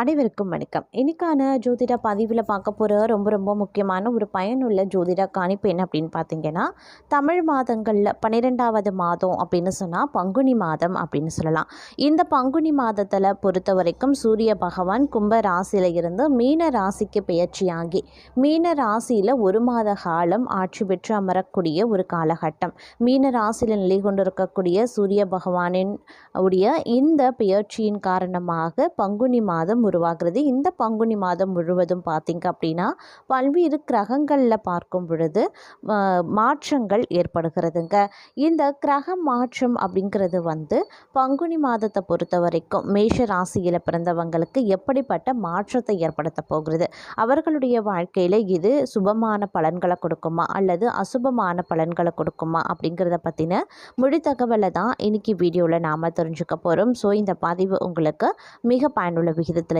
அனைவருக்கும் வணக்கம். இன்னைக்கான ஜோதிட பதிவில் பார்க்க போகிற ரொம்ப ரொம்ப முக்கியமான ஒரு பயனுள்ள ஜோதிட காணிப்பு என்ன அப்படின்னு பார்த்தீங்கன்னா தமிழ் மாதங்களில் பன்னிரெண்டாவது மாதம் அப்படின்னு சொன்னால் பங்குனி மாதம் அப்படின்னு சொல்லலாம். இந்த பங்குனி மாதத்தில் பொறுத்த வரைக்கும் சூரிய பகவான் கும்ப ராசியில் இருந்து மீன ராசிக்கு பெயர்ச்சியாகி மீன ராசியில் ஒரு மாத காலம் ஆட்சி பெற்று அமரக்கூடிய ஒரு காலகட்டம். மீன ராசியில் நிலை கொண்டிருக்கக்கூடிய சூரிய பகவானின் உடைய இந்த பெயர்ச்சியின் காரணமாக பங்குனி மாதம் உருவாகிறது. இந்த பங்குனி மாதம் முழுவதும் பார்த்திங்க அப்படின்னா பல்வேறு கிரகங்களில் பார்க்கும் பொழுது மாற்றங்கள் ஏற்படுகிறதுங்க. இந்த கிரக மாற்றம் அப்படிங்கிறது வந்து பங்குனி மாதத்தை பொறுத்த வரைக்கும் மேஷ ராசியில் பிறந்தவங்களுக்கு எப்படிப்பட்ட மாற்றத்தை ஏற்படுத்த போகிறது? அவர்களுடைய வாழ்க்கையில் இது சுபமான பலன்களை கொடுக்குமா? அல்லது அசுபமான பலன்களை கொடுக்குமா? அப்படிங்கிறத பற்றின முழு தகவலை தான் இன்றைக்கி வீடியோவில் நாம் தெரிஞ்சுக்க போகிறோம் ஸோ இந்த பதிவு உங்களுக்கு மிக பயனுள்ள விகிதத்தில்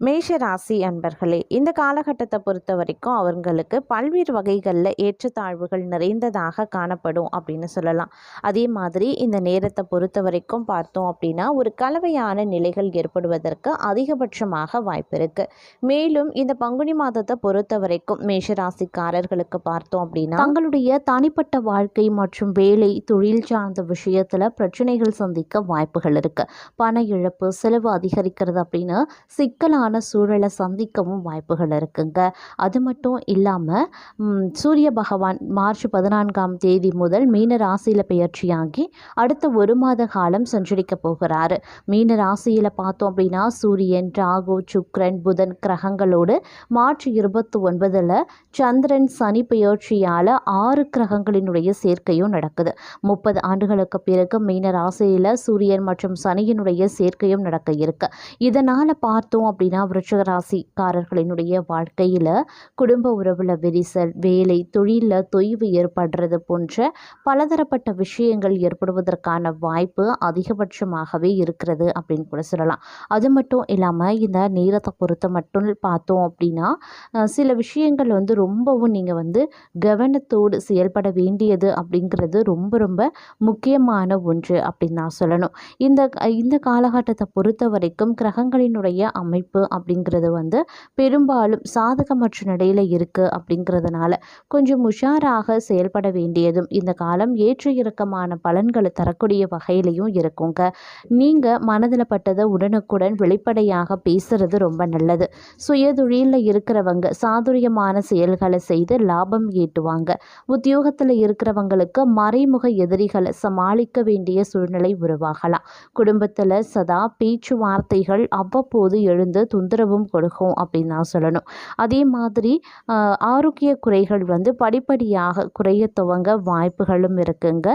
மேஷ ராசி அன்பர்களே இந்த காலகட்டத்தை பொறுத்த வரைக்கும் அவங்களுக்கு பல்வேறு வகைகளில் ஏற்றத்தாழ்வுகள் நிறைந்ததாக காணப்படும் அப்படின்னு சொல்லலாம். அதே மாதிரி இந்த நேரத்தை பொறுத்த வரைக்கும் பார்த்தோம் அப்படின்னா ஒரு கலவையான நிலைகள் ஏற்படுவதற்கு அதிகபட்சமாக வாய்ப்பு இருக்குது மேலும் இந்த பங்குனி மாதத்தை பொறுத்த வரைக்கும் மேஷ ராசிக்காரர்களுக்கு பார்த்தோம் அப்படின்னா தங்களுடைய தனிப்பட்ட வாழ்க்கை மற்றும் வேலை தொழில் சார்ந்த விஷயத்தில் பிரச்சனைகள் சந்திக்க வாய்ப்புகள் இருக்குது பண இழப்பு செலவு அதிகரிக்கிறது அப்படின்னு சிக்கலான சூழலை சந்திக்கவும் வாய்ப்புகள் இருக்குங்க. அது மட்டும் இல்லாமல் சூரிய பகவான் மார்ச் பதினான்காம் தேதி முதல் மீன ராசியில் பெயர்ச்சியாகி அடுத்த ஒரு மாத காலம் சஞ்சரிக்க போகிறார். மீன ராசியில் பார்த்தோம் அப்படின்னா சூரியன் ராகு சுக்கிரன் புதன் கிரகங்களோடு மார்ச் இருபத்தி ஒன்பதில் சந்திரன் சனி பெயர்ச்சியால் ஆறு கிரகங்களினுடைய சேர்க்கையும் நடக்குது. முப்பது ஆண்டுகளுக்கு பிறகு மீன ராசியில் சூரியன் மற்றும் சனியினுடைய சேர்க்கையும் நடக்க இருக்கு. இதனால் பார்த்தோம் அப்படின்னா விருச்சிக ராசிக்காரர்களினுடைய வாழ்க்கையில் குடும்ப உறவில் விரிசல் வேலை தொழிலில் தொய்வு ஏற்படுறது போன்ற பலதரப்பட்ட விஷயங்கள் ஏற்படுவதற்கான வாய்ப்பு அதிகபட்சமாகவே இருக்கிறது அப்படின்னு கூட சொல்லலாம். அது மட்டும் இல்லாமல் இந்த நேரத்தை பொறுத்த மட்டும் பார்த்தோம் அப்படின்னா சில விஷயங்கள் வந்து ரொம்பவும் நீங்கள் வந்து கவனத்தோடு செயல்பட வேண்டியது அப்படிங்கிறது ரொம்ப ரொம்ப முக்கியமான ஒன்று அப்படின்னு நான் சொல்லணும். இந்த இந்த காலகட்டத்தை பொறுத்த வரைக்கும் கிரகங்களினுடைய அமைப்பு அப்படிங்கிறது வந்து பெரும்பாலும் சாதகமற்ற நிலையில் இருக்குது அப்படிங்கிறதுனால கொஞ்சம் உஷாராக செயல்பட வேண்டியதும் இந்த காலம் ஏற்ற இறக்கமான பலன்களை தரக்கூடிய வகையிலையும் இருக்குங்க. நீங்கள் மனதில் பட்டதை உடனுக்குடன் வெளிப்படையாக பேசுறது ரொம்ப நல்லது. சுயதொழிலில் இருக்கிறவங்க சாதுரியமான செயல்களை செய்து லாபம் ஈட்டுவாங்க. உத்தியோகத்தில் இருக்கிறவங்களுக்கு மறைமுக எதிரிகளை சமாளிக்க வேண்டிய சூழ்நிலை உருவாகலாம். குடும்பத்தில் சதா பேச்சுவார்த்தைகள் அவ்வப்போது எழுந்து தொந்தரவும் கொடுக்கும் அப்படின்னு நான் சொல்லணும். அதே மாதிரி ஆரோக்கிய குறைகள் வந்து படிப்படியாக குறைய துவங்க வாய்ப்புகளும் இருக்குங்க.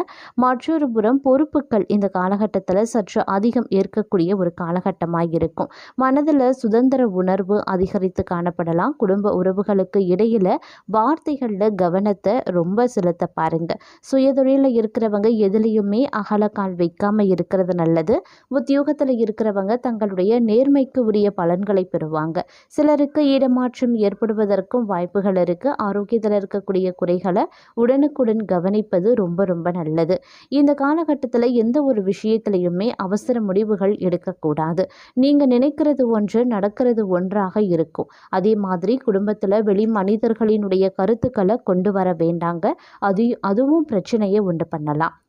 மற்றொரு புறம் பொறுப்புகள் இந்த காலகட்டத்தில் சற்று அதிகம் ஏற்கக்கூடிய ஒரு காலகட்டமாக இருக்கும். மனதில் சுதந்திர உணர்வு அதிகரித்து காணப்படலாம். குடும்ப உறவுகளுக்கு இடையில் வார்த்தைகளில் கவனத்தை ரொம்ப செலுத்த பாருங்க. சுயதொழிலில் இருக்கிறவங்க எதுலேயுமே அகலக்கால் வைக்காம இருக்கிறது நல்லது. உத்தியோகத்தில் இருக்கிறவங்க தங்களுடைய நேர்மைக்கு உரிய பலன்கள் பெறுவாங்க. சிலருக்கு இடமாற்றம் ஏற்படுவதற்கும் வாய்ப்புகள் இருக்கு. ஆரோக்கியத்தில் இருக்கக்கூடிய குறைகளை உடனுக்குடன் கவனிப்பது ரொம்ப ரொம்ப நல்லது. இந்த காலகட்டத்தில் எந்த ஒரு விஷயத்திலையுமே அவசர முடிவுகள் எடுக்கக்கூடாது. நீங்கள் நினைக்கிறது ஒன்று நடக்கிறது ஒன்றாக இருக்கும். அதே மாதிரி குடும்பத்தில் வெளி மனிதர்களினுடைய கருத்துக்களை கொண்டு வர வேண்டாங்க. அது அதுவும் பிரச்சனையை உண்டு பண்ணலாம்.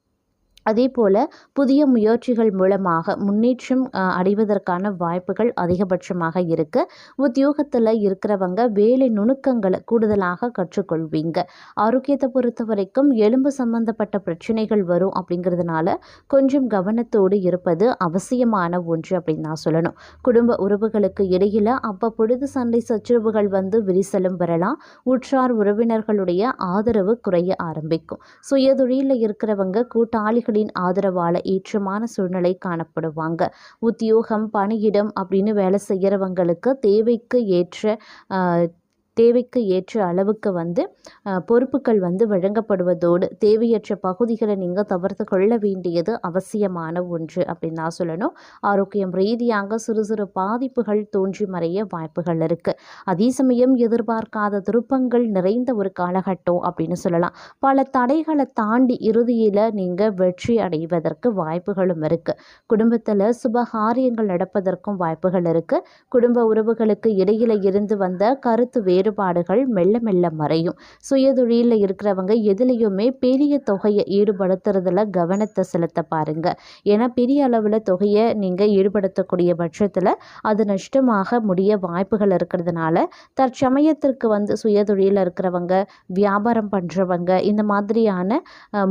அதே போல் புதிய முயற்சிகள் மூலமாக முன்னேற்றம் அடைவதற்கான வாய்ப்புகள் அதிகபட்சமாக இருக்குது உத்தியோகத்தில் இருக்கிறவங்க வேலை நுணுக்கங்களை கூடுதலாக கற்றுக்கொள்வீங்க. ஆரோக்கியத்தை பொறுத்த வரைக்கும் எலும்பு சம்பந்தப்பட்ட பிரச்சனைகள் வரும் அப்படிங்கிறதுனால கொஞ்சம் கவனத்தோடு இருப்பது அவசியமான ஒன்று அப்படின்னு நான் சொல்லணும். குடும்ப உறவுகளுக்கு இடையில் அப்போ பொழுது சண்டை சச்சரவுகள் வந்து விரிசலும் வரலாம் உற்றார் உறவினர்களுடைய ஆதரவு குறைய ஆரம்பிக்கும். சுயதொழிலில் இருக்கிறவங்க கூட்டாளிகள் கூட்டாளிகளின் ஆதரவால் ஏற்றமான சூழ்நிலை காணப்படுவாங்க. உத்தியோகம் பணியிடம் அப்படின்னு வேலை செய்கிறவங்களுக்கு தேவைக்கு ஏற்ற தேவைக்கு ஏற்ற அளவுக்கு வந்து பொறுப்புகள் வந்து வழங்கப்படுவதோடு தேவையற்ற பகுதிகளை நீங்கள் தவிர்த்து கொள்ள வேண்டியது அவசியமான ஒன்று அப்படின்னு நான் சொல்லணும். ஆரோக்கியம் ரீதியாக சிறு சிறு பாதிப்புகள் தோன்றி மறைய வாய்ப்புகள் இருக்குது அதே சமயம் எதிர்பார்க்காத திருப்பங்கள் நிறைந்த ஒரு காலகட்டம் அப்படின்னு சொல்லலாம். பல தடைகளை தாண்டி இறுதியில் நீங்கள் வெற்றி அடைவதற்கு வாய்ப்புகளும் இருக்குது குடும்பத்தில் சுபகாரியங்கள் நடப்பதற்கும் வாய்ப்புகள் இருக்குது குடும்ப உறவுகளுக்கு இடையில இருந்து வந்த கருத்து வேறுபாடுகள் மெல்ல மெல்ல மறையும். சுயதொழிலில் இருக்கிறவங்க எதுலேயுமே பெரிய தொகையை ஈடுபடுத்துறதுல கவனத்தை செலுத்த பாருங்க. ஏன்னா பெரிய அளவில் தொகையை நீங்கள் ஈடுபடுத்தக்கூடிய பட்சத்தில் அது நஷ்டமாக முடிய வாய்ப்புகள் இருக்கிறதுனால தற்சமயத்திற்கு வந்து சுயதொழிலில் இருக்கிறவங்க வியாபாரம் பண்ணுறவங்க இந்த மாதிரியான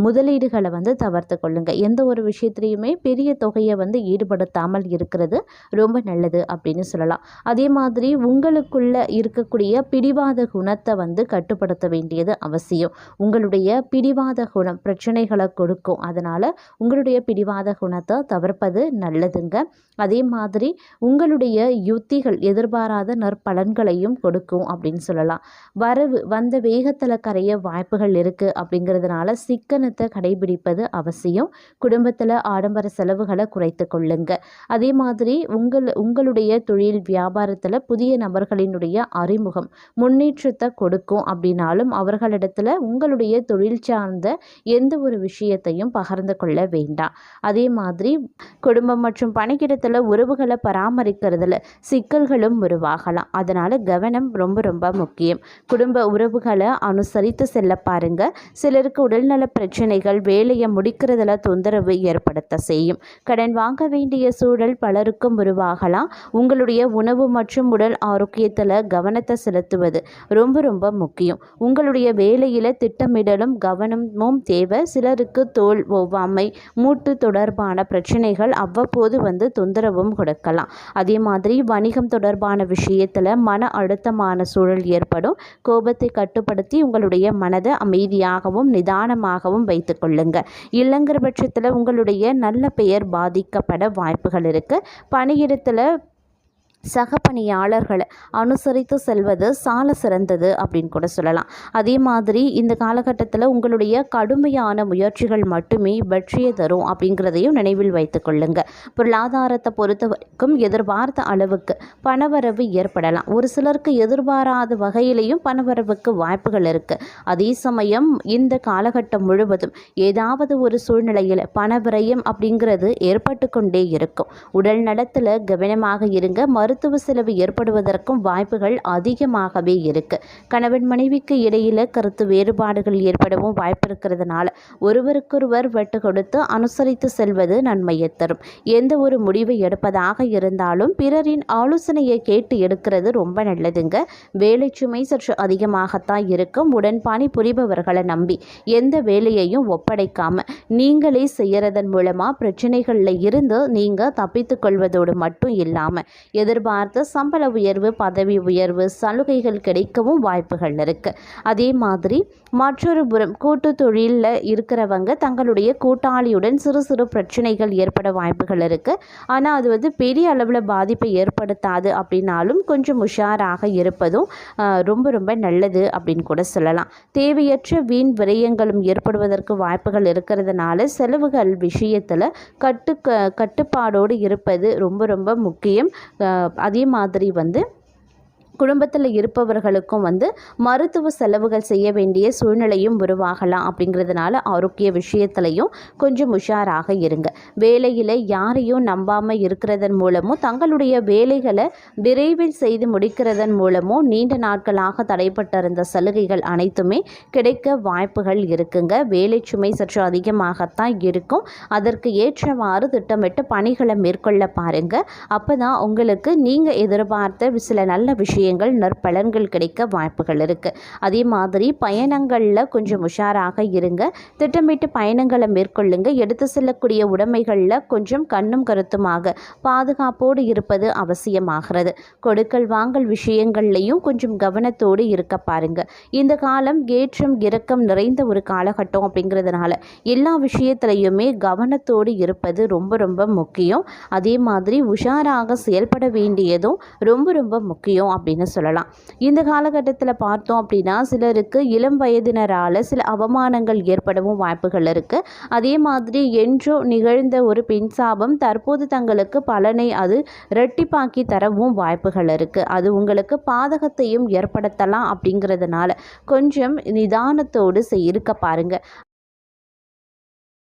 முதலீடுகளை வந்து தவிர்த்து கொள்ளுங்க. எந்த ஒரு விஷயத்துலையுமே பெரிய தொகையை வந்து ஈடுபடுத்தாமல் இருக்கிறது ரொம்ப நல்லது அப்படின்னு சொல்லலாம். அதே மாதிரி உங்களுக்குள்ள இருக்கக்கூடிய பிடிவாத குணத்தை வந்து கட்டுப்படுத்த வேண்டியது அவசியம். உங்களுடைய பிடிவாத குணம் பிரச்சனைகளை கொடுக்கும். அதனால் உங்களுடைய பிடிவாத குணத்தை தவிர்ப்பது நல்லதுங்க. அதே மாதிரி உங்களுடைய யுத்திகள் எதிர்பாராத நற்பலன்களையும் கொடுக்கும் அப்படின்னு சொல்லலாம். வரவு வந்த வேகத்தில் கரைய வாய்ப்புகள் இருக்குது அப்படிங்கிறதுனால சிக்கனத்தை கடைபிடிப்பது அவசியம். குடும்பத்தில் ஆடம்பர செலவுகளை குறைத்து கொள்ளுங்க. அதே மாதிரி உங்கள் உங்களுடைய தொழில் வியாபாரத்தில் புதிய நபர்களினுடைய அறிமுகம் முன்னேற்றத்தை கொடுக்கும் அப்படின்னாலும் அவர்களிடத்துல உங்களுடைய தொழில் சார்ந்த எந்த ஒரு விஷயத்தையும் பகிர்ந்து கொள்ள வேண்டாம். அதே மாதிரி குடும்பம் மற்றும் பணிக்கிடத்தில் உறவுகளை பராமரிக்கிறதுல சிக்கல்களும் உருவாகலாம். அதனால் கவனம் ரொம்ப ரொம்ப முக்கியம். குடும்ப உறவுகளை அனுசரித்து செல்ல பாருங்க. சிலருக்கு உடல்நல பிரச்சனைகள் வேலையை முடிக்கிறதுல தொந்தரவு ஏற்படுத்த செய்யும். கடன் வாங்க வேண்டிய சூழல் பலருக்கும் உருவாகலாம். உங்களுடைய உணவு மற்றும் உடல் ஆரோக்கியத்தில் கவனத்தை செலுத்துவது ரொம்ப ரொம்ப முக்கியம். உங்களுடைய வேலையில் திட்டமிடலும் கவனமும் தேவை. சிலருக்கு தோல் ஒவ்வாமை மூட்டு தொடர்பான பிரச்சனைகள் அவ்வப்போது வந்து தொந்தரவும் கொடுக்கலாம். அதே மாதிரி வணிகம் தொடர்பான விஷயத்தில் மன அழுத்தமான சூழல் ஏற்படும். கோபத்தை கட்டுப்படுத்தி உங்களுடைய மனதை அமைதியாகவும் நிதானமாகவும் வைத்துக்கொள்ளுங்க இல்லைங்கிற பட்சத்தில் உங்களுடைய நல்ல பெயர் பாதிக்கப்பட வாய்ப்புகள் இருக்குது பணியிடத்தில் சக பணியாளர்களை அனுசரித்து செல்வது சால சிறந்தது அப்படின்னு கூட சொல்லலாம். அதே மாதிரி இந்த காலகட்டத்தில் உங்களுடைய கடுமையான முயற்சிகள் மட்டுமே வெற்றியை தரும் அப்படிங்கிறதையும் நினைவில் வைத்துக்கொள்ளுங்க பொருளாதாரத்தை பொறுத்த வரைக்கும் எதிர்பார்த்த அளவுக்கு பணவரவு ஏற்படலாம். ஒரு சிலருக்கு எதிர்பாராத வகையிலையும் பணவரவுக்கு வாய்ப்புகள் இருக்குது அதே சமயம் இந்த காலகட்டம் முழுவதும் ஏதாவது ஒரு சூழ்நிலையில் பணவிரயம் அப்படிங்கிறது ஏற்பட்டு கொண்டே இருக்கும். உடல் நலத்தில் கவனமாக இருங்க. மருத்துவ செலவு ஏற்படுவதற்கும் வாய்ப்புகள் அதிகமாகவே இருக்கு. கணவன் மனைவிக்கு இடையில கருத்து வேறுபாடுகள் ஏற்படவும் வாய்ப்பு இருக்கிறதுனால ஒருவருக்கொருவர் வெட்டு கொடுத்து அனுசரித்து செல்வது நன்மையை தரும். எந்த ஒரு முடிவை எடுப்பதாக இருந்தாலும் பிறரின் ஆலோசனையை கேட்டு எடுக்கிறது ரொம்ப நல்லதுங்க. வேலை சுமை சற்று அதிகமாகத்தான் இருக்கும். உடன்பாணி புரிபவர்களை நம்பி எந்த வேலையையும் ஒப்படைக்காம நீங்களே செய்யறதன் மூலமா பிரச்சனைகளில் இருந்து நீங்க தப்பித்துக் கொள்வதோடு மட்டும் இல்லாம எதிர்பார்த்த சம்பள உயர்வு பதவி உயர்வு சலுகைகள் கிடைக்கவும் வாய்ப்புகள் இருக்குது அதே மாதிரி மற்றொரு புறம் கூட்டு தொழிலில் இருக்கிறவங்க தங்களுடைய கூட்டாளியுடன் சிறு சிறு பிரச்சனைகள் ஏற்பட வாய்ப்புகள் இருக்குது ஆனால் அது வந்து பெரிய அளவில் பாதிப்பை ஏற்படுத்தாது அப்படின்னாலும் கொஞ்சம் உஷாராக இருப்பதும் ரொம்ப ரொம்ப நல்லது அப்படின்னு கூட சொல்லலாம். தேவையற்ற வீண் விரயங்களும் ஏற்படுவதற்கு வாய்ப்புகள் இருக்கிறதுனால செலவுகள் விஷயத்தில் கட்டு கட்டுப்பாடோடு இருப்பது ரொம்ப ரொம்ப முக்கியம். அதே மாதிரி வந்து குடும்பத்தில் இருப்பவர்களுக்கும் வந்து மருத்துவ செலவுகள் செய்ய வேண்டிய சூழ்நிலையும் உருவாகலாம் அப்படிங்கிறதுனால ஆரோக்கிய விஷயத்துலையும் கொஞ்சம் உஷாராக இருங்க. வேலையில் யாரையும் நம்பாமல் இருக்கிறதன் மூலமும் தங்களுடைய வேலைகளை விரைவில் செய்து முடிக்கிறதன் மூலமும் நீண்ட நாட்களாக தடைப்பட்டிருந்த சலுகைகள் அனைத்துமே கிடைக்க வாய்ப்புகள் இருக்குங்க. வேலை சுமை சற்று அதிகமாகத்தான் இருக்கும். அதற்கு ஏற்றவாறு திட்டமிட்டு பணிகளை மேற்கொள்ள பாருங்கள் அப்போ தான் உங்களுக்கு நீங்கள் எதிர்பார்த்த சில நல்ல விஷயங்கள் நற்பலன்கள் கிடைக்க வாய்ப்புகள் இருக்குது அதே மாதிரி பயணங்களில் கொஞ்சம் உஷாராக இருங்க. திட்டமிட்டு பயணங்களை மேற்கொள்ளுங்க. எடுத்து செல்லக்கூடிய உடைமைகளில் கொஞ்சம் கண்ணும் கருத்துமாக பாதுகாப்போடு இருப்பது அவசியமாகிறது. கொடுக்கல் வாங்கல் விஷயங்கள்லையும் கொஞ்சம் கவனத்தோடு இருக்க பாருங்க. இந்த காலம் ஏற்றம் இறக்கம் நிறைந்த ஒரு காலகட்டம் அப்படிங்கிறதுனால எல்லா விஷயத்திலையுமே கவனத்தோடு இருப்பது ரொம்ப ரொம்ப முக்கியம். அதே மாதிரி உஷாராக செயல்பட வேண்டியதும் ரொம்ப ரொம்ப முக்கியம் அப்படி அப்படின்னு சொல்லலாம். இந்த காலகட்டத்தில் பார்த்தோம் அப்படின்னா சிலருக்கு இளம் வயதினரால் சில அவமானங்கள் ஏற்படவும் வாய்ப்புகள் இருக்குது அதே மாதிரி என்றோ நிகழ்ந்த ஒரு பெண் சாபம் தற்போது தங்களுக்கு பலனை அது ரெட்டிப்பாக்கி தரவும் வாய்ப்புகள் இருக்குது அது உங்களுக்கு பாதகத்தையும் ஏற்படுத்தலாம் அப்படிங்கிறதுனால கொஞ்சம் நிதானத்தோடு செய் இருக்க பாருங்க.